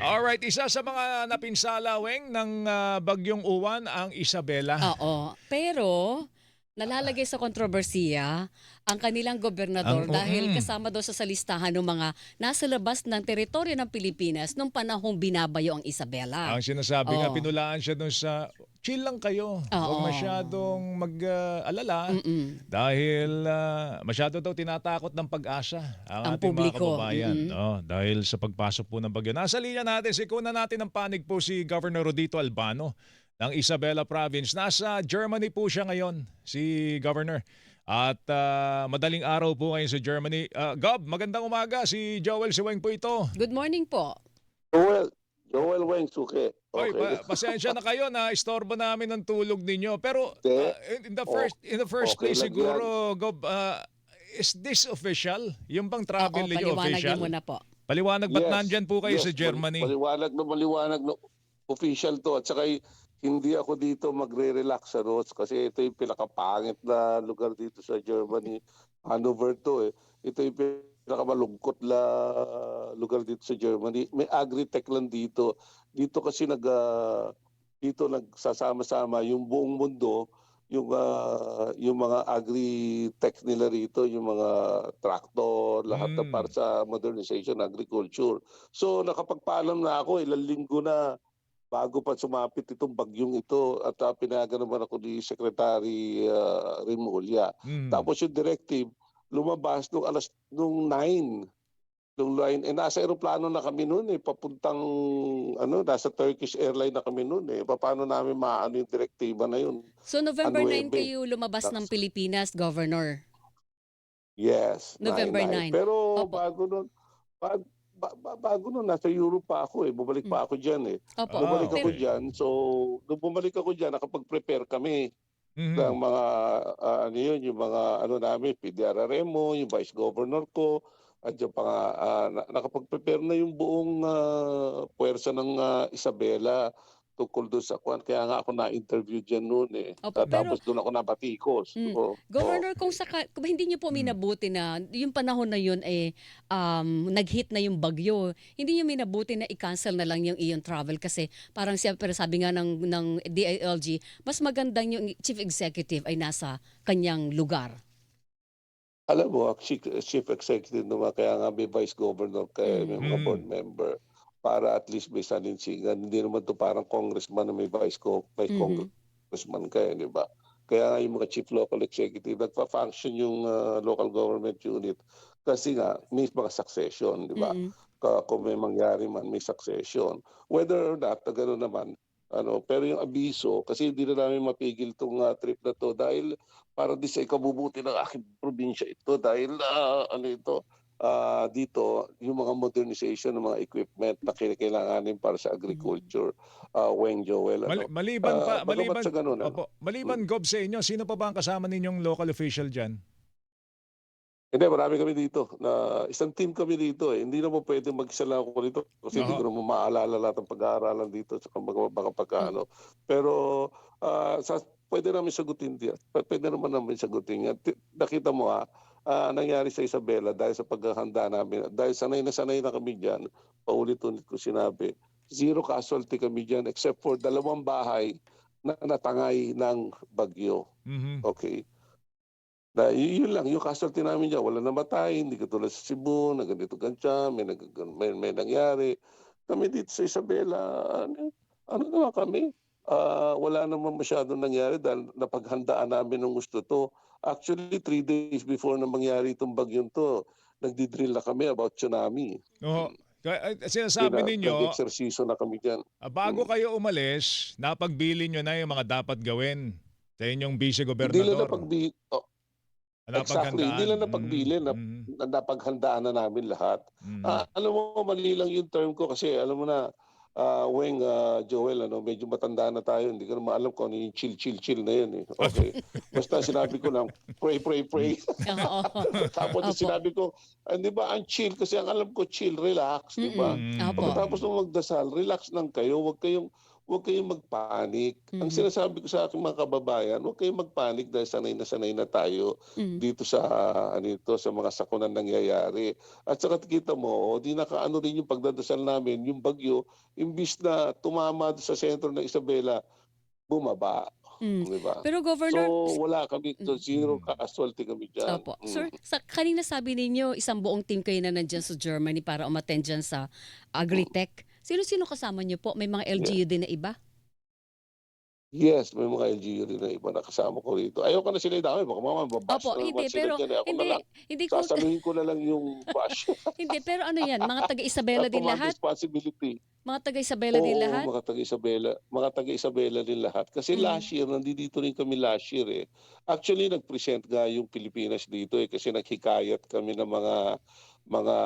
Alright, isa sa mga napinsala, Weng, ng ah, bagyong uwan ang Isabela. Oo. Pero, nalalagay sa kontrobersiya ang kanilang gobernador Ang- oo, dahil mm. kasama daw sa listahan ng mga nasa labas ng teritoryo ng Pilipinas nung panahong binabayo ang Isabela. Ang sinasabi nga, Oo. pinulaan siya dun sa, chill lang kayo. Huwag Oo. masyadong mag-alala. Mm-mm. Dahil ah, masyado daw tinatakot ng pag-asa ang, Ang ating mga publiko. kababayan. Mm-mm. Oh, dahil sa pagpasok po ng bagyo. Nasa linya natin, sikuna natin ng panig po si Governor Rodito Albano ng Isabela Province. Nasa Germany po siya ngayon, si Governor. At ah, madaling araw po ngayon sa Germany. Ah, Gob, magandang umaga. Si Joel Siweng po ito. Good morning po. Joel, Joel Weng Suke. Oy, Okay. pa- pasensya na kayo na istorbo namin ang tulog ninyo. Pero ah, in- in the first in the first Okay place siguro, Gob, ah, is this official? Yung bang travel Oo, ninyo official? mo na po. Paliwanag ba't Yes, nandyan po kayo yes, sa Germany? Maliwanag na maliwanag na official to. At saka hindi ako dito magre-relax sa Rhodes kasi ito yung pinakapangit na lugar dito sa Germany. Hanover to eh. Ito yung pinakamalungkot na lugar dito sa Germany. May agri-tech lang dito. Dito kasi nag ah, dito nagsasama-sama yung buong mundo yung ah, yung mga agri-tech nila rito, yung mga tractor, lahat na Mm. para sa modernization agriculture. So nakapagpaalam na ako ilang linggo na bago pa sumapit itong bagyong ito at uh, pinayagan naman ako ni Secretary uh, Rimulya. Mm. Tapos yung directive lumabas nung alas nung 9 nung line eh nasa eroplano na kami noon eh papuntang ano nasa Turkish airline na kami noon eh paano namin maano yung direktiba na yun So November 9 Anuebe. kayo lumabas ng That's- Pilipinas, Governor. Yes. November 9. Pero Opo. bago nun, bag, ba- ba- bago nun, nasa Europe pa ako eh. Bumalik pa ako dyan eh. Opo. Ah, Bumalik ako okay. dyan. So, nung bumalik ako dyan, nakapag-prepare kami Mhm. ng mga, ah, ano yun, yung mga, ano namin, PDR Remo, yung Vice Governor ko, at yung mga, ah, na- nakapag-prepare na yung buong ah, puwersa ng ah, Isabela tungkol doon sa kwan. Kaya nga ako na-interview dyan noon eh. Opo, At Tapos doon ako nabatikos. Mm. Oo. Governor, kung, saka, kung hindi niyo po Mm. minabuti na yung panahon na yun eh um, nag-hit na yung bagyo, hindi niyo minabuti na i-cancel na lang yung iyong travel kasi parang siyempre sabi nga ng, ng DILG, mas magandang yung chief executive ay nasa kanyang lugar. Alam mo, chief, executive naman, kaya nga may vice governor, kaya may mga Mm. board member, para at least may saninsigan. Hindi naman to parang congressman na may vice, co- vice Mhm. congressman kaya, di ba? Kaya nga yung mga chief local executive, nagpa-function yung ah, local government unit kasi nga may mga succession, di ba? Mm-mm. Ka- kung may mangyari man, may succession. Whether or not, na gano'n naman, ano, pero yung abiso, kasi hindi na namin mapigil itong trip na to dahil para di sa ikabubuti ng aking probinsya ito dahil ah, ano ito, ah, dito, yung mga modernization ng mga equipment na kailanganin para sa agriculture, uh, Weng Joel. Ano, Mal- maliban pa, bagamat maliban, sa ganun, ano? opo, maliban Gob sa inyo, sino pa ba ang kasama ninyong local official dyan? Hindi, marami kami dito. Na, isang team kami dito eh. Hindi naman pwede mag-isa lang ako dito. Kasi hindi Oo. ko naman maalala lahat ng pag-aaralan dito. Sa mga baka pagkaano. Pero ah, sa, pwede namin sagutin diyan. P- Pwede naman namin sagutin yan. Nakita mo ha, ah, nangyari sa Isabela dahil sa paghahanda namin. Dahil sanay na sanay na kami dyan. Paulit-ulit ko sinabi. Zero casualty kami dyan except for dalawang bahay na natangay ng bagyo. Mhm. Okay. Na, yun lang, yung casualty namin dyan, wala namatay, hindi katulad sa Cebu, na ganito ganyan, may, may, may nangyari. Kami dito sa Isabela, ano, ano naman kami, Ah, wala naman masyadong nangyari dahil napaghandaan namin ng gusto to. Actually, three days before na mangyari itong bagyong to, nagdidrill na kami about tsunami. Oo. Eh, sinasabi Yun na, ninyo, Nag-exerciso na kami dyan. ah, bago Mm. kayo umalis, napagbili nyo na yung mga dapat gawin sa inyong vice Hindi lang gobernador. napagbi, oh, Ah, exactly, hindi lang napagbilin, Mhm, na- mhm, na napaghandaan na namin lahat. mhm. Ah, alam mo, mali lang yung term ko kasi alam mo na, ah, Weng, ah, Joel, ano, medyo matanda na tayo. Hindi ko naman alam kung ano yung chill, chill, chill na yun. Eh. Okay. Basta sinabi ko lang, pray, pray, pray. Oo. Tapos Opo. sinabi ko, ah, di ba, ang chill, kasi ang alam ko, chill, relax, di ba? Mm. Opo. Pagkatapos ng magdasal, relax lang kayo. Huwag kayong, huwag kayong magpanik. Ang Mhm. sinasabi ko sa aking mga kababayan, huwag kayong magpanik dahil sanay na sanay na tayo Mhm. dito sa ano ito, sa mga sakunan nangyayari. At saka kita mo, di nakaano rin yung pagdadasal namin, yung bagyo, imbis na tumama sa sentro ng Isabela, bumaba. Mm. Di ba? Pero Governor, So wala kami, Mm. zero casualty kami dyan. Opo. Mm. Sir, sa, kanina sabi ninyo, isang buong team kayo na nandyan sa Germany para umattend dyan sa Agritech. Sino-sino kasama niyo po? May mga LGU din na iba? Yes, may mga LGU rin na iba na kasama ko rito. Ayoko na sila idami, baka mamaya mabash Opo, na hindi. Pero dyan. eh. Na hindi, lang, hindi ko, sasaluhin ko na lang yung bash. hindi. Pero ano yan, mga taga-Isabela din lahat? responsibility. Mga taga-Isabela din Oo, lahat? mga taga-Isabela, mga taga-Isabela din lahat. Kasi Mm. last year, nandito rin kami last year eh. Actually, nag-present nga yung Pilipinas dito eh kasi naghikayat kami ng mga mga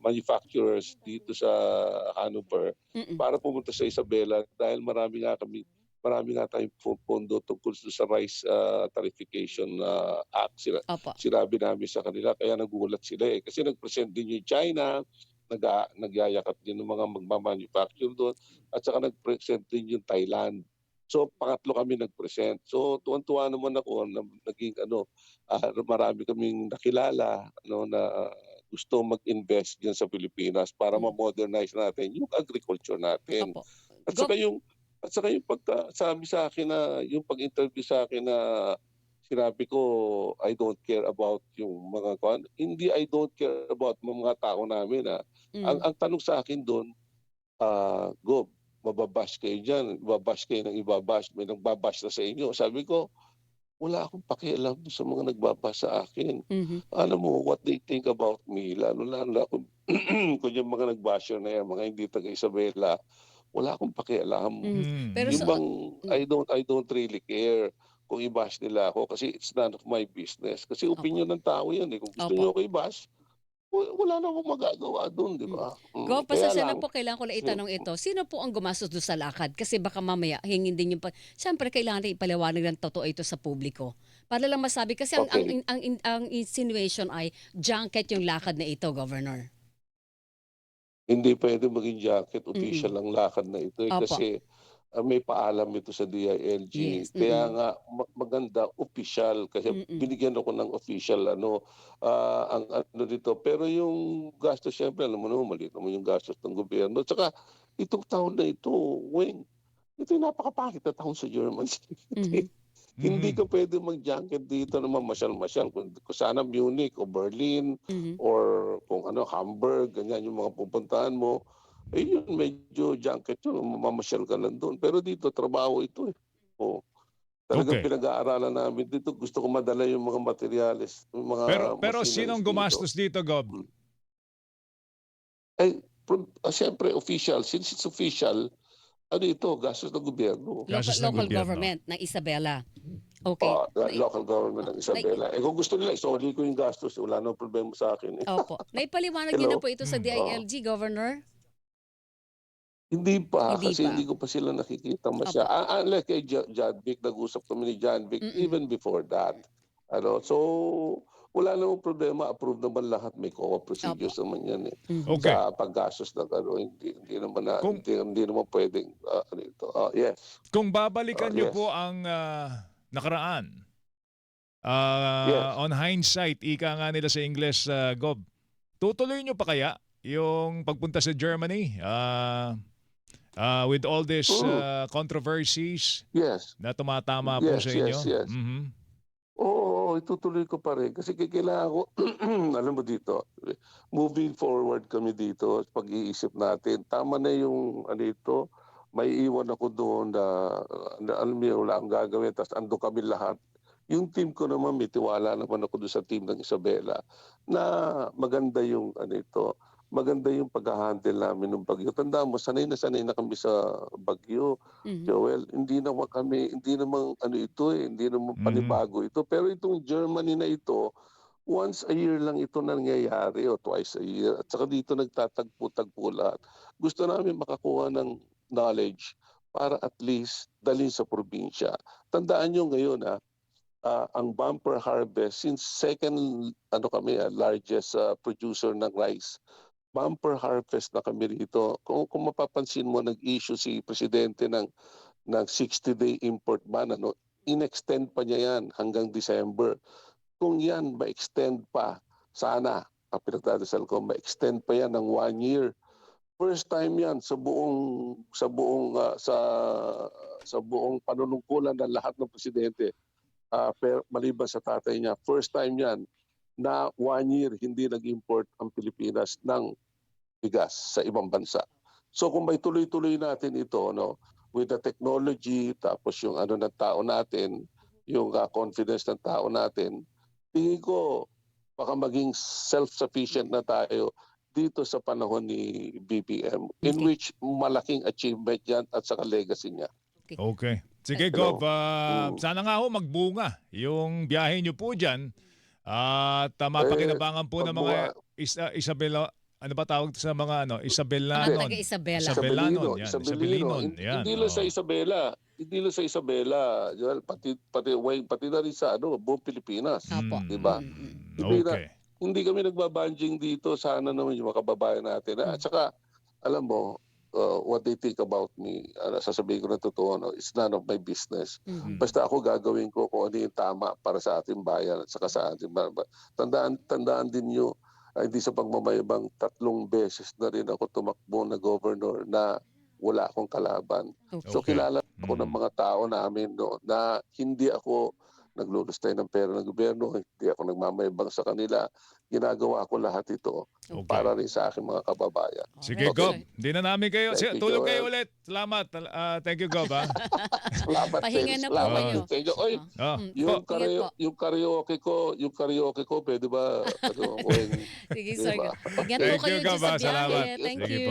manufacturers dito sa Hanover Mm-mm. para pumunta sa Isabela dahil marami nga kami marami nga tayong pondo tungkol sa rice ah, tarification ah, act. Sila Opo. sinabi namin sa kanila kaya nagulat sila eh. Kasi nag-present din yung China nag nagyayakat din ng mga magmamanufacture doon at saka nag-present din yung Thailand. So pangatlo kami nag-present. So tuwan-tuwa naman ako na naging ano ah, marami kaming nakilala no na gusto mag-invest diyan sa Pilipinas para ma-modernize natin yung agriculture natin. Opo. at saka yung at saka yung pagka sabi sa akin na yung pag-interview sa akin na sinabi ko I don't care about yung mga kwan. Hindi I don't care about mga tao namin ah. Mm. Ang ang tanong sa akin doon ah go mababash kayo diyan, babash kayo ng ibabash, may nagbabash na sa inyo. Sabi ko wala akong pakialam sa mga nagbabash sa akin Mhm. alam mo, what they think about me, lalo lalo na kung, kung yung mga nagbasher na yan, mga hindi taga Isabela, wala akong pakialam. Mm. Mm. Pero yung sa- bang, I don't, I don't really care kung i-bash nila ako kasi it's none of my business. Kasi opinion ng tao yan eh. Kung gusto Opo. niyo ako i-bash, wa- wala na akong magagawa doon, di ba? Mm, Go, kaya pasensya na lang, po, kailangan ko lang itanong ito. Sino po ang gumastos doon sa lakad? Kasi baka mamaya hingin din yung... Pa- Siyempre, kailangan rin ipaliwanag ng totoo ito sa publiko. Para lang masabi. Kasi ang, ang, Okay. ang, ang, ang insinuation ay junket yung lakad na ito, Governor. Hindi pwede maging jacket, official ang lakad na ito. Eh, Opo. kasi ah, may paalam ito sa DILG. Yes, Kaya mm-mm. nga ma- maganda official kasi Mm-mm. binigyan ako ng official ano ah, ang ano dito. Pero yung gastos syempre alam mo naman mali naman yung gastos ng gobyerno. Tsaka itong taon na ito, Weng, ito yung napakapangit na taon sa Germany. Mhm. Hindi Mm. ka pwede mag-junket dito na mamasyal-masyal. Kung, kung sana Munich o Berlin Mhm. or kung ano Hamburg, ganyan yung mga pupuntahan mo. Eh yun, medyo junket yun, mamamasyal ka lang doon. Pero dito, trabaho ito eh. O, talagang Okay. pinag-aaralan namin dito. Gusto ko madala yung mga materials. Yung mga Pero pero sinong dito. gumastos dito, Gob? Eh, pro- ah, siyempre, official. Since it's official, ano ito, gastos ng gobyerno. Local, Gastos ng local gobyerno. government ng Isabela. Okay. Ah, Nai- local government ng Isabela. Eh kung gusto nila, isoli ko yung gastos. Wala nang problema sa akin. Eh. Opo. Naipaliwanag niyo na Hello? po ito sa Mm. DILG, Governor? Hindi pa, Hindi kasi pa. hindi ko pa sila nakikita masya. Ah, unlike kay Jo- John Vic, nag-usap kami ni John Vic Mm-mm. even before that. Ano, so wala namang problema, approve naman lahat, may COA procedures naman yan eh. Mhm. Okay. Sa paggastos ng ano, hindi, hindi naman na, Kung- hindi, hindi naman pwedeng ah, ano ito. Ah, yes. Kung babalikan Ah, niyo yes. po ang ah, nakaraan, ah, Yes. on hindsight, ika nga nila sa English, ah, Gob, tutuloy niyo pa kaya yung pagpunta sa Germany ah, ah, with all these Oo. ah, controversies Yes. na tumatama po Yes, sa inyo? yes, yes. Mhm. Oo, itutuloy ko pa rin. Kasi kailangan ko, alam mo dito, moving forward kami dito, pag-iisip natin, tama na yung ano ito, may iwan ako doon na, na alam mo wala akong gagawin, tapos ando kami lahat. Yung team ko naman, may tiwala naman ako doon sa team ng Isabela na maganda yung ano ito, maganda yung pag-handle namin ng bagyo. Tanda mo, sanay na sanay na kami sa bagyo. Mhm. Joel, hindi naman kami, hindi naman ano ito eh, hindi naman Mhm. panibago ito. Pero itong Germany na ito, once a year lang ito nangyayari o twice a year. At saka dito nagtatagpo-tagpo lahat. Gusto namin makakuha ng knowledge para at least dalhin sa probinsya. Tandaan nyo ngayon ah, ah, ang bumper harvest since second ano kami ah, largest ah, producer ng rice bumper harvest na kami rito. Kung, kung mapapansin mo, nag-issue si Presidente ng, ng 60-day import ban. Ano? In-extend pa niya yan hanggang December. Kung yan ma-extend pa, sana, ang pinagdadasal ko, ma-extend pa yan ng one year. First time yan sa buong sa buong ah, sa sa buong panunungkulan ng lahat ng presidente per, maliban sa tatay niya. First time yan na one year hindi nag-import ang Pilipinas ng bigas sa ibang bansa. So kung may tuloy-tuloy natin ito no with the technology tapos yung ano ng tao natin, yung ah, confidence ng tao natin, tingin ko baka maging self-sufficient na tayo dito sa panahon ni BBM in Okay. which malaking achievement yan at saka legacy niya. Okay. Sige, Hello. Gov. Mm. sana nga ho magbunga yung biyahe nyo po dyan. At uh, mapakinabangan po ng mga Isa, Isabela, ano ba tawag sa mga ano? Mga Isabelanon. taga Isabela. Isabelanon, yan, Isabelino. Isabelinon, Hin- yan, Hindi lang sa oo. Isabela, hindi lang sa Isabela, Joel, pati pati way, pati na rin sa ano, buong Pilipinas. Apo. Mm, Diba? mm, Hindi na- Okay. Hindi kami nagbabanjing dito, sana naman yung mga kababayan natin. At saka, alam mo, uh, what they think about me, ano, sasabihin ko na totoo, no, it's none of my business. Mhm. Basta ako gagawin ko kung ano yung tama para sa ating bayan at saka sa ating bayan. Tandaan, tandaan din nyo, ay hindi sa pagmamayabang tatlong beses na rin ako tumakbo na governor na wala akong kalaban. So Okay. kilala ako Mm. ng mga tao namin no, na hindi ako naglulustay ng pera ng gobyerno, hindi ako nagmamayabang sa kanila. Ginagawa ko lahat ito Okay. para rin sa aking mga kababayan. Sige, Alright. Gov. Hindi na namin kayo. Thank Sige, you, tulog kayo ulit. Salamat. Ah, thank you, Gov. ah. Salamat Pahinga na po salamat kayo. sa inyo. Oy, Oh. Yung, po. yung karaoke ko, yung karaoke ko, pwede ba, ano, Sige, sir. Diba? Ingat po Thank kayo you, dyan sa ah. Salamat. biyahe. Thank you.